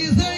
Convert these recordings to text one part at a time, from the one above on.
is do you?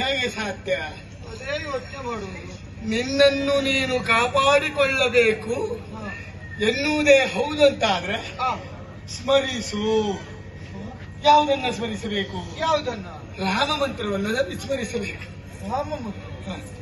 ಹೇಗೆ ಸಾಧ್ಯ? ಅದೇ ಯೋಚನೆ ಮಾಡುವುದು. ನಿನ್ನನ್ನು ನೀನು ಕಾಪಾಡಿಕೊಳ್ಳಬೇಕು. ಎನ್ನುವುದೇ ಹೌದಂತಾದ್ರೆ ಸ್ಮರಿಸು. ಯಾವುದನ್ನ ಸ್ಮರಿಸಬೇಕು? ಯಾವುದನ್ನ? ರಾಮ ಮಂತ್ರವನ್ನು ಸ್ಮರಿಸಬೇಕು. ರಾಮ ಮಂತ್ರ